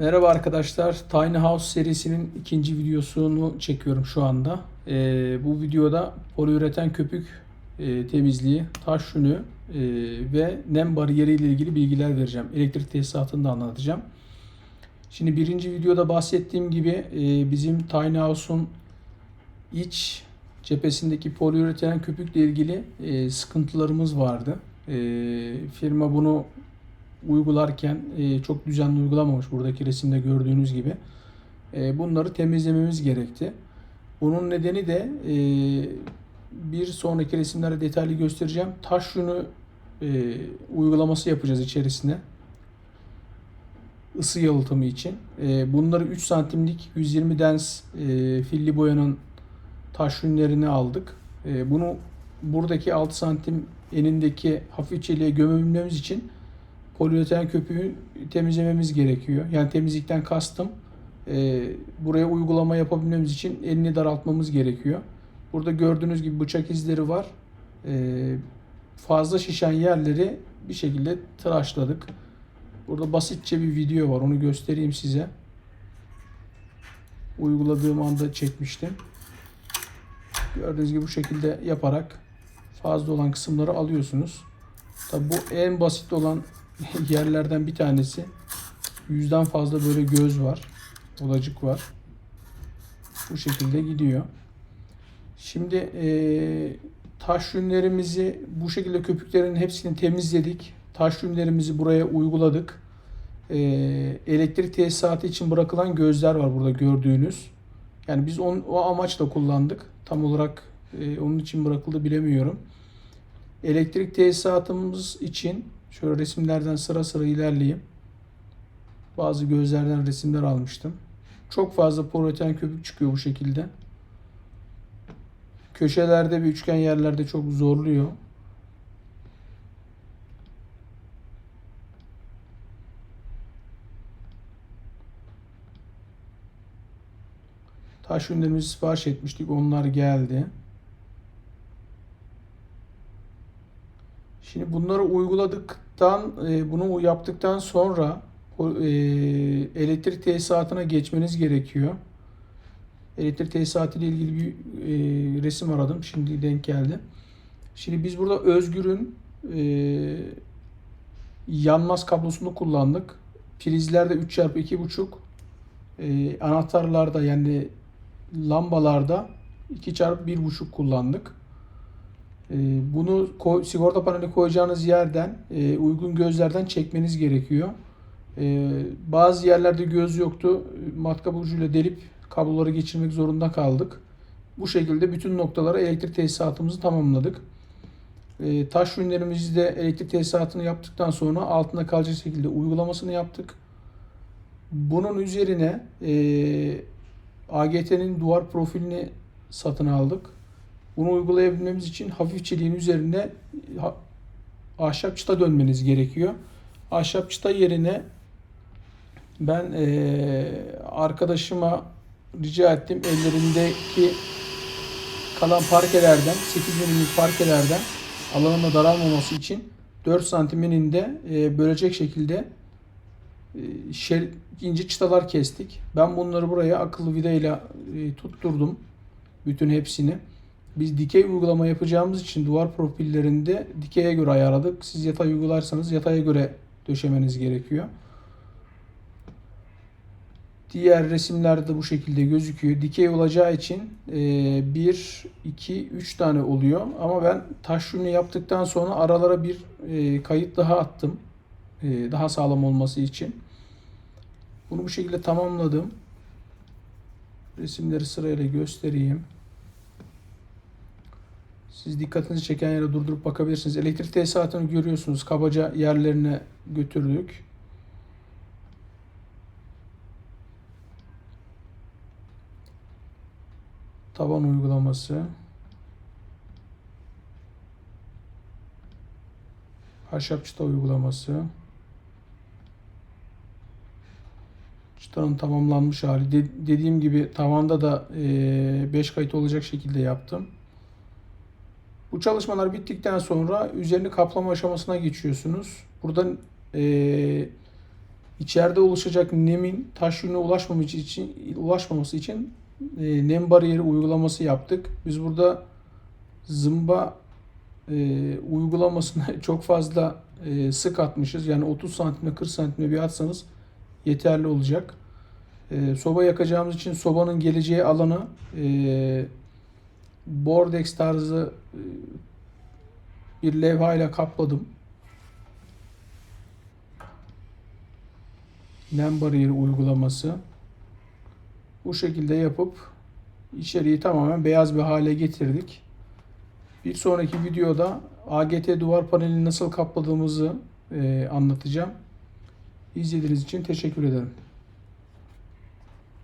Merhaba arkadaşlar. Tiny House serisinin ikinci videosunu çekiyorum şu anda. Ee, bu videoda poliüreten köpük e, temizliği, taş yünü e, ve nem bariyeri ile ilgili bilgiler vereceğim. Elektrik tesisatını da anlatacağım. Şimdi birinci videoda bahsettiğim gibi e, bizim Tiny House'un iç cephesindeki poliüreten köpükle ilgili e, sıkıntılarımız vardı. E, firma bunu uygularken e, çok düzenli uygulamamış buradaki resimde gördüğünüz gibi. E, bunları temizlememiz gerekti. Bunun nedeni de e, bir sonraki resimlerde detaylı göstereceğim. Taş yünü e, uygulaması yapacağız içerisine. Isı yalıtımı için. E, bunları 3 santimlik 120 dens e, filli boyanın taş yünlerini aldık. E, bunu buradaki 6 santim enindeki hafif çeliğe gömebilmemiz için poliüretan köpüğü temizlememiz gerekiyor. Yani temizlikten kastım e, buraya uygulama yapabilmemiz için elini daraltmamız gerekiyor. Burada gördüğünüz gibi bıçak izleri var. E, fazla şişen yerleri bir şekilde tıraşladık. Burada basitçe bir video var. Onu göstereyim size. Uyguladığım anda çekmiştim. Gördüğünüz gibi bu şekilde yaparak fazla olan kısımları alıyorsunuz. Tabi bu en basit olan yerlerden bir tanesi. Yüzden fazla böyle göz var. Odacık var. Bu şekilde gidiyor. Şimdi e, taş yünlerimizi bu şekilde köpüklerin hepsini temizledik. Taş yünlerimizi buraya uyguladık. E, elektrik tesisatı için bırakılan gözler var burada gördüğünüz. Yani biz on, o amaçla kullandık. Tam olarak e, onun için bırakıldı bilemiyorum. Elektrik tesisatımız için Şöyle resimlerden sıra sıra ilerleyeyim. Bazı gözlerden resimler almıştım. Çok fazla poliüren köpük çıkıyor bu şekilde. Köşelerde ve üçgen yerlerde çok zorluyor. Taş ünlerimizi sipariş etmiştik. Onlar geldi. Şimdi bunları uyguladıktan, e, bunu yaptıktan sonra e, elektrik tesisatına geçmeniz gerekiyor. Elektrik tesisatı ile ilgili bir e, resim aradım. Şimdi denk geldi. Şimdi biz burada Özgür'ün yanmaz kablosunu kullandık. Prizlerde 3x2.5 anahtarlarda yani lambalarda 2x1.5 kullandık. Ee, bunu sigorta paneli koyacağınız yerden e, uygun gözlerden çekmeniz gerekiyor. Ee, bazı yerlerde göz yoktu. Matkap ucuyla delip kabloları geçirmek zorunda kaldık. Bu şekilde bütün noktalara elektrik tesisatımızı tamamladık. Ee, taş ürünlerimizi de elektrik tesisatını yaptıktan sonra altında kalacak şekilde uygulamasını yaptık. Bunun üzerine e, AGT'nin duvar profilini satın aldık. Bunu uygulayabilmemiz için hafif çeliğin üzerine ahşap çıta dönmeniz gerekiyor. Ahşap çıta yerine ben e, arkadaşıma rica ettim ellerindeki kalan parkelerden 8 milimlik parkelerden alanına daralmaması için 4 santim eninde e, bölecek şekilde e, ince çıtalar kestik. Ben bunları buraya akıllı vidayla e, tutturdum. Bütün hepsini. Biz dikey uygulama yapacağımız için duvar profillerinde dikeye göre ayarladık. Siz yatay uygularsanız yataya göre döşemeniz gerekiyor. Diğer resimlerde bu şekilde gözüküyor. Dikey olacağı için 1, 2, 3 tane oluyor. Ama ben taş yünü yaptıktan sonra aralara bir e, kayıt daha attım. E, daha sağlam olması için. Bunu bu şekilde tamamladım. Resimleri sırayla göstereyim. Siz dikkatinizi çeken yere durdurup bakabilirsiniz. Elektrik tesisatını görüyorsunuz. Kabaca yerlerine götürdük. Taban uygulaması. Ahşap çıta uygulaması. Çıtanın tamamlanmış hali. De dediğim gibi tavanda da 5 e, kayıt olacak şekilde yaptım. Bu çalışmalar bittikten sonra üzerini kaplama aşamasına geçiyorsunuz. Burada e, içeride oluşacak nemin taş yününe ulaşmaması için ulaşmaması için e, nem bariyeri uygulaması yaptık. Biz burada zımba e, uygulamasını çok fazla e, sık atmışız. Yani 30 santimle 40 santimle bir atsanız yeterli olacak. E, soba yakacağımız için sobanın geleceği alanı e, bordex tarzı e, bir levhayla kapladım. Nem bariyeri uygulaması. Bu şekilde yapıp içeriği tamamen beyaz bir hale getirdik. Bir sonraki videoda AGT duvar panelini nasıl kapladığımızı e, anlatacağım. İzlediğiniz için teşekkür ederim.